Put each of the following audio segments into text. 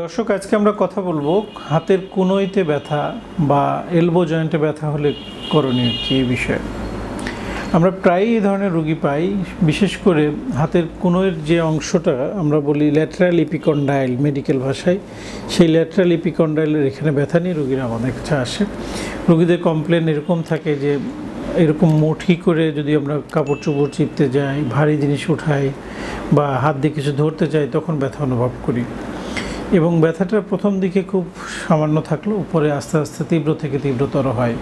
দর্শক, আজকে আমরা কথা বলব হাতের কুনোইতে ব্যথা বা এলবো জয়েন্টে ব্যথা হলে করণীয় কি এই বিষয়ে। আমরা প্রায়ই এই ধরনের রুগী পাই, বিশেষ করে হাতের কুনোয়ের যে অংশটা আমরা বলি ল্যাটারাল ইপিকন্ডাইল মেডিকেল ভাষায়, সেই ল্যাটারাল ইপিকন্ডাইলের এখানে ব্যথা নিয়ে রুগীরা আমাদের কাছে আসে। রুগীদের কমপ্লেন এরকম থাকে যে এরকম মুঠি করে যদি আমরা কাপড় চোপড় চিপতে যাই, ভারী জিনিস উঠাই বা হাত দিয়ে কিছু ধরতে যাই, তখন ব্যথা অনুভব করি। এবং ব্যথাটা প্রথম দিকে খুব সামান্য থাকলেও পরে আস্তে আস্তে তীব্র থেকে তীব্রতর হয়।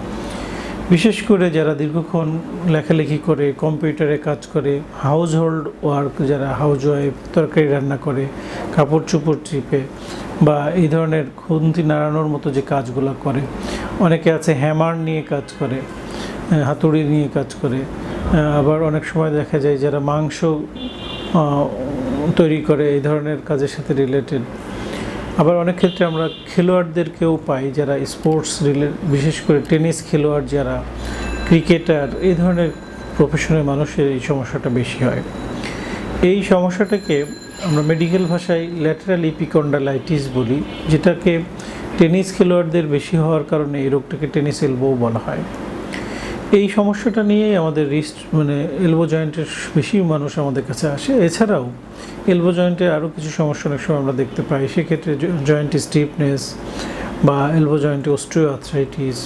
বিশেষ করে যারা দীর্ঘক্ষণ লেখালেখি করে, কম্পিউটারে কাজ করে হাউস হোল্ড ওয়ার্ক যারা হাউস ওয়াইফ তরকারি রান্না করে কাপড় চোপড় চিপে বা এই ধরনের খুন্তি নাড়ানোর মতো যে কাজগুলো করে, অনেকে আছে হ্যামার নিয়ে কাজ করে হাতুড়ি নিয়ে কাজ করে আবার অনেক সময় দেখা যায় যারা মাংস তৈরি করে এই ধরনের কাজের সাথে রিলেটেড আবার অনেক ক্ষেত্রে আমরা খেলোয়াড়দেরকেও পাই যারা স্পোর্টস রিলে বিশেষ করে টেনিস খেলোয়াড় যারা ক্রিকেটার এই ধরনের প্রফেশনের মানুষের এই সমস্যাটা বেশি হয়। এই সমস্যাটাকে আমরা মেডিকেল ভাষায় ল্যাটারাল ইপিকন্ডালাইটিস বলি, যেটাকে টেনিস খেলোয়াড়দের বেশি হওয়ার কারণে এই রোগটাকে টেনিস এলবো বলা হয়। এই সমস্যাটা নিয়েই আমাদের রিস্ট মানে এলবো জয়েন্টের বেশি মানুষ আমাদের কাছে আসে। এছাড়াও এলবো জয়েন্টে আরও কিছু সমস্যা অনেক সময় আমরা দেখতে পাই। সেক্ষেত্রে জয়েন্ট স্টিফনেস বা এলবো জয়েন্টে অস্ট্রিও আর্থ্রাইটিস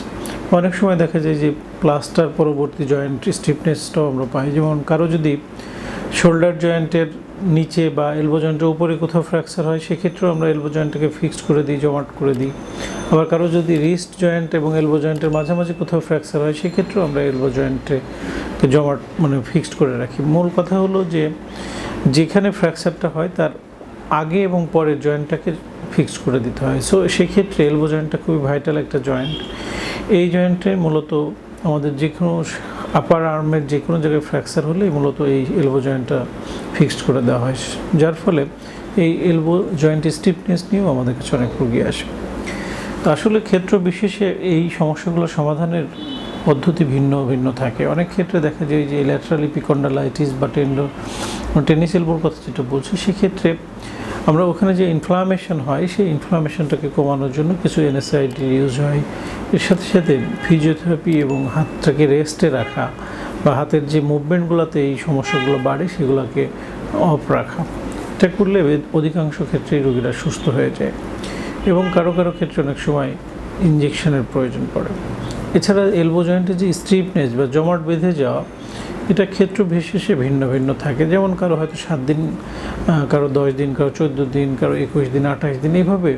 অনেক সময় দেখা যায় যে প্লাস্টার পরবর্তী জয়েন্ট স্টিফনেসটাও আমরা পাই। যেমন কারও যদি শোল্ডার জয়েন্টের নিচে বা এলবো জয়েন্টের উপরে কোথাও ফ্র্যাকচার হয়, সেক্ষেত্রেও আমরা এলবো জয়েন্টটাকে ফিক্সড করে দিই, জমাট করে দিই। আবার কারও যদি রিস্ট জয়েন্ট এবং এলবো জয়েন্টের মাঝামাঝি কোথাও ফ্র্যাকচার হয়, সেক্ষেত্রেও আমরা এলবো জয়েন্টে জমাট মানে ফিক্সড করে রাখি। মূল কথা হলো যে, যেখানে ফ্র্যাকচারটা হয়, তার আগে এবং পরে জয়েন্টটাকে ফিক্সড করে দিতে হয়। সো সেক্ষেত্রে এলবো জয়েন্টটা খুবই ভাইটাল একটা জয়েন্ট এই জয়েন্টে মূলত আমাদের যে কোনো আপার আর্মের যে কোনো জায়গায় ফ্র্যাকচার হলে মূলত এই এলবো জয়েন্টটা ফিক্সড করে দেওয়া হয়। যার ফলে এই এলবো জয়েন্ট স্টিফনেস নিয়েও আমাদের কাছে অনেক রুগী আসে। আসলে ক্ষেত্র বিশেষে এই সমস্যাগুলো সমাধানের পদ্ধতি ভিন্ন ভিন্ন থাকে। অনেক ক্ষেত্রে দেখা যায় যে ল্যাটারাল ইপিকন্ডালাইটিস বা টেন্ডো টেনিস কথা যেটা বলছি, সেক্ষেত্রে আমরা ওখানে যে ইনফ্লামেশন হয়, সেই ইনফ্লামেশনটাকে কমানোর জন্য কিছু এনএসআইডি ইউজ হয়। এর সাথে সাথে ফিজিওথেরাপি এবং হাতটাকে রেস্টে রাখা বা হাতের যে মুভমেন্টগুলোতে এই সমস্যাগুলো বাড়ে, সেগুলোকে অফ রাখা। এটা করলে অধিকাংশ ক্ষেত্রেই রোগীরা সুস্থ হয়ে যায়। এবং কারও কারও ক্ষেত্রে অনেক সময় ইঞ্জেকশনের প্রয়োজন পড়ে। এছাড়া এলবো জয়েন্টে যে স্ট্রিপনেস বা জমাট বেঁধে যাওয়া, এটা ক্ষেত্র বিশেষে ভিন্ন ভিন্ন থাকে। যেমন কারও হয়তো সাত দিন কারও দশ দিন, কারও চোদ্দ দিন, কারও একুশ দিন, আঠাশ দিন, এইভাবে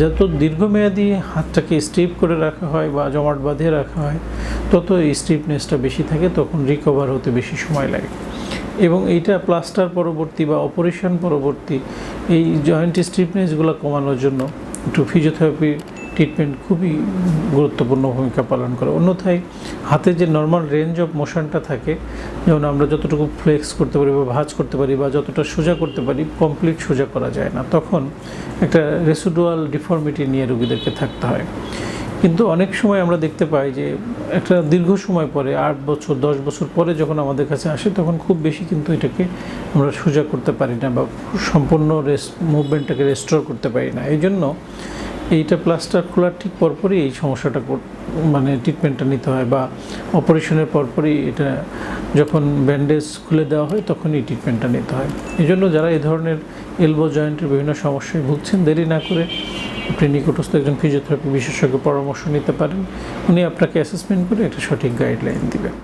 যত দীর্ঘমেয়াদী হাতটাকে স্ট্রিপ করে রাখা হয় বা জমাট বাঁধিয়ে রাখা হয়, তত এই স্ট্রিপনেসটা বেশি থাকে, তখন রিকভার হতে বেশি সময় লাগে। এবং এইটা প্লাস্টার পরবর্তী বা অপারেশন পরবর্তী এই জয়েন্ট স্ট্রিপনেসগুলো কমানোর জন্য একটু ফিজিওথেরাপি ট্রিটমেন্ট খুবই গুরুত্বপূর্ণ ভূমিকা পালন করে। অন্যথায় হাতে যে নর্মাল রেঞ্জ অফ মোশনটা থাকে, যেমন আমরা যতটুকু ফ্লেক্স করতে পারি বা ভাজ করতে পারি বা যতটা সোজা করতে পারি কমপ্লিট সোজা করা যায় না। তখন একটা রেসুডুয়াল ডিফর্মিটি নিয়ে রুগীদেরকে থাকতে হয়। কিন্তু অনেক সময় আমরা দেখতে পাই যে একটা দীর্ঘ সময় পরে, আট বছর, দশ বছর পরে যখন আমাদের কাছে আসে, তখন খুব বেশি কিন্তু এটাকে আমরা সোজা করতে পারি না বা সম্পূর্ণ রেস্ট মুভমেন্টটাকে রেস্টোর করতে পারি না। এই জন্য এইটা প্লাস্টার খোলার ঠিক পরপরই এই সমস্যাটা মানে ট্রিটমেন্টটা নিতে হয় বা অপারেশনের পরপরই এটা যখন ব্যান্ডেজ খুলে দেওয়া হয় তখন এই ট্রিটমেন্টটা নিতে হয়। এই জন্য যারা এই ধরনের এলবো জয়েন্টের বিভিন্ন সমস্যায় ভুগছেন, দেরি না করে আপনি নিকটস্থ একজন ফিজিওথেরাপি বিশেষজ্ঞ পরামর্শ নিতে পারেন। উনি আপনাকে অ্যাসেসমেন্ট করে একটা সঠিক গাইডলাইন দিবেন।